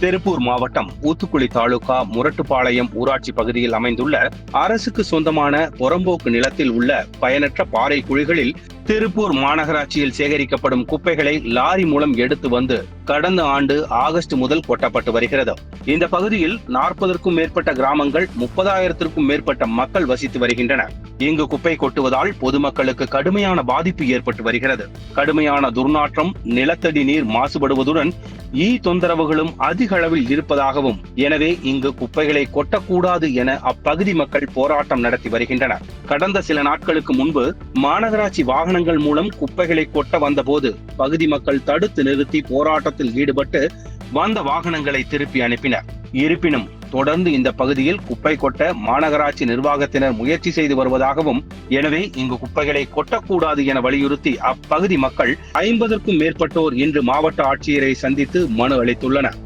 திருப்பூர் மாவட்டம் ஊத்துக்குளி தாலுகா முரட்டுப்பாளையம் ஊராட்சி பகுதியில் அமைந்துள்ள அரசுக்கு சொந்தமான புறம்போக்கு நிலத்தில் உள்ள பயனற்ற பாறை குழிகளில் திருப்பூர் மாநகராட்சியில் சேகரிக்கப்படும் குப்பைகளை லாரி மூலம் எடுத்து வந்து கடந்த ஆண்டு ஆகஸ்ட் முதல் கொட்டப்பட்டு வருகிறது. இந்த பகுதியில் நாற்பதற்கும் மேற்பட்ட கிராமங்கள் முப்பதாயிரத்திற்கும் மேற்பட்ட மக்கள் வசித்து வருகின்றனர் இங்கு குப்பை கொட்டுவதால் பொதுமக்களுக்கு கடுமையான பாதிப்பு ஏற்பட்டு வருகிறது. கடுமையான துர்நாற்றம் நிலத்தடி நீர் மாசுபடுவதுடன் ஈ தொந்தரவுகளும் அதிக அளவில் இருப்பதாகவும் எனவே இங்கு குப்பைகளை கொட்டக்கூடாது என அப்பகுதி மக்கள் போராட்டம் நடத்தி வருகின்றனர். கடந்த சில நாட்களுக்கு முன்பு மாநகராட்சி வாகனங்கள் மூலம் குப்பைகளை கொட்ட வந்தபோது பகுதி மக்கள் தடுத்து நிறுத்தி போராட்டத்தில் ஈடுபட்டு வந்த வாகனங்களை திருப்பி அனுப்பினர். இருப்பினும் தொடர்ந்து இந்த பகுதியில் குப்பை கொட்ட மாநகராட்சி நிர்வாகத்தினர் முயற்சி செய்து வருவதாகவும் எனவே இங்கு குப்பைகளை கொட்டக்கூடாது என வலியுறுத்தி அப்பகுதி மக்கள் ஐம்பதற்கும் மேற்பட்டோர் இன்று மாவட்ட ஆட்சியரை சந்தித்து மனு அளித்துள்ளனர்.